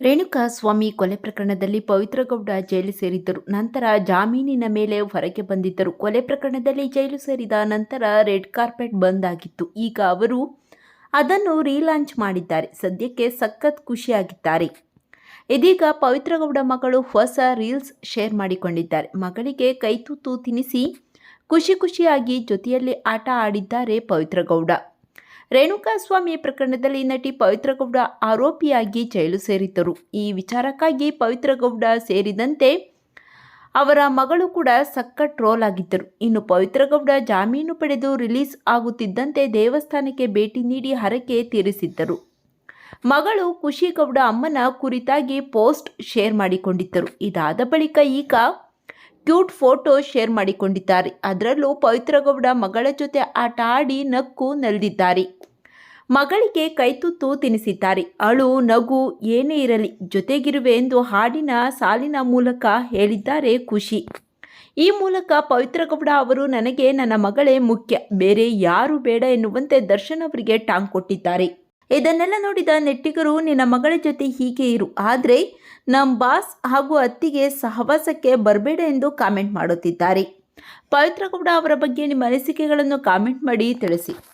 ರೇಣುಕಾ ಸ್ವಾಮಿ ಕೊಲೆ ಪ್ರಕರಣದಲ್ಲಿ ಪವಿತ್ರಗೌಡ ಜೈಲು ಸೇರಿದ್ದರು. ನಂತರ ಜಾಮೀನಿನ ಮೇಲೆ ಹೊರಗೆ ಬಂದಿದ್ದರು. ಕೊಲೆ ಪ್ರಕರಣದಲ್ಲಿ ಜೈಲು ಸೇರಿದ ನಂತರ ರೆಡ್ ಕಾರ್ಪೆಟ್ ಬಂದ್ ಆಗಿತ್ತು. ಈಗ ಅವರು ಅದನ್ನು ರೀಲಾಂಚ್ ಮಾಡಿದ್ದಾರೆ. ಸದ್ಯಕ್ಕೆ ಸಖತ್ ಖುಷಿಯಾಗಿದ್ದಾರೆ. ಇದೀಗ ಪವಿತ್ರಗೌಡ ಮಗಳು ಹೊಸ ರೀಲ್ಸ್ ಶೇರ್ ಮಾಡಿಕೊಂಡಿದ್ದಾರೆ. ಮಗಳಿಗೆ ಕೈತೂತು ತಿನಿಸಿ ಖುಷಿ ಖುಷಿಯಾಗಿ ಜೊತೆಯಲ್ಲಿ ಆಟ ಆಡಿದ್ದಾರೆ ಪವಿತ್ರ ಗೌಡ ರೇಣುಕಾಸ್ವಾಮಿ ಪ್ರಕರಣದಲ್ಲಿ ನಟಿ ಪವಿತ್ರಗೌಡ ಆರೋಪಿಯಾಗಿ ಜೈಲು ಸೇರಿದ್ದರು. ಈ ವಿಚಾರಕ್ಕಾಗಿ ಪವಿತ್ರಗೌಡ ಸೇರಿದಂತೆ ಅವರ ಮಗಳು ಕೂಡ ಸಕ್ಕ ಟ್ರೋಲ್ ಆಗಿದ್ದರು. ಇನ್ನು ಪವಿತ್ರಗೌಡ ಜಾಮೀನು ಪಡೆದು ರಿಲೀಸ್ ಆಗುತ್ತಿದ್ದಂತೆ ದೇವಸ್ಥಾನಕ್ಕೆ ಭೇಟಿ ನೀಡಿ ಹರಕೆ ತೀರಿಸಿದ್ದರು. ಮಗಳು ಖುಷಿಗೌಡ ಅಮ್ಮನ ಕುರಿತಾಗಿ ಪೋಸ್ಟ್ ಶೇರ್ ಮಾಡಿಕೊಂಡಿದ್ದರು. ಇದಾದ ಬಳಿಕ ಈಗ ಕ್ಯೂಟ್ ಫೋಟೋ ಶೇರ್ ಮಾಡಿಕೊಂಡಿದ್ದಾರೆ. ಅದರಲ್ಲೂ ಪವಿತ್ರಗೌಡ ಮಗಳ ಜೊತೆ ಆಟ ಆಡಿ ನಕ್ಕು ನಲಿದಿದ್ದಾರೆ. ಮಗಳಿಗೆ ಕೈತುತ್ತು ತಿನಿಸಿದ್ದಾರೆ. ಅಳು, ನಗು ಏನೇ ಇರಲಿ ಜೊತೆಗಿರುವೆ ಎಂದು ಹಾಡಿನ ಸಾಲಿನ ಮೂಲಕ ಹೇಳಿದ್ದಾರೆ ಖುಷಿ. ಈ ಮೂಲಕ ಪವಿತ್ರಗೌಡ ಅವರು, ನನಗೆ ನನ್ನ ಮಗಳೇ ಮುಖ್ಯ. ಬೇರೆ ಯಾರು ಬೇಡ ಎನ್ನುವಂತೆ ದರ್ಶನ್ ಅವರಿಗೆ ಟಾಂಗ್ ಕೊಟ್ಟಿದ್ದಾರೆ. ಇದನ್ನೆಲ್ಲ ನೋಡಿದ ನೆಟ್ಟಿಗರು, ನಿನ್ನ ಮಗಳ ಜೊತೆ ಹೀಗೆ ಇರು. ಆದರೆ ನಮ್ಮ ಬಾಸ್ ಹಾಗೂ ಅತ್ತಿಗೆ ಸಹವಾಸಕ್ಕೆ ಬರಬೇಡ ಎಂದು ಕಾಮೆಂಟ್ ಮಾಡುತ್ತಿದ್ದಾರೆ. ಪವಿತ್ರ ಗೌಡ ಅವರ ಬಗ್ಗೆ ನಿಮ್ಮ ಅನಿಸಿಕೆಗಳನ್ನು ಕಾಮೆಂಟ್ ಮಾಡಿ ತಿಳಿಸಿ.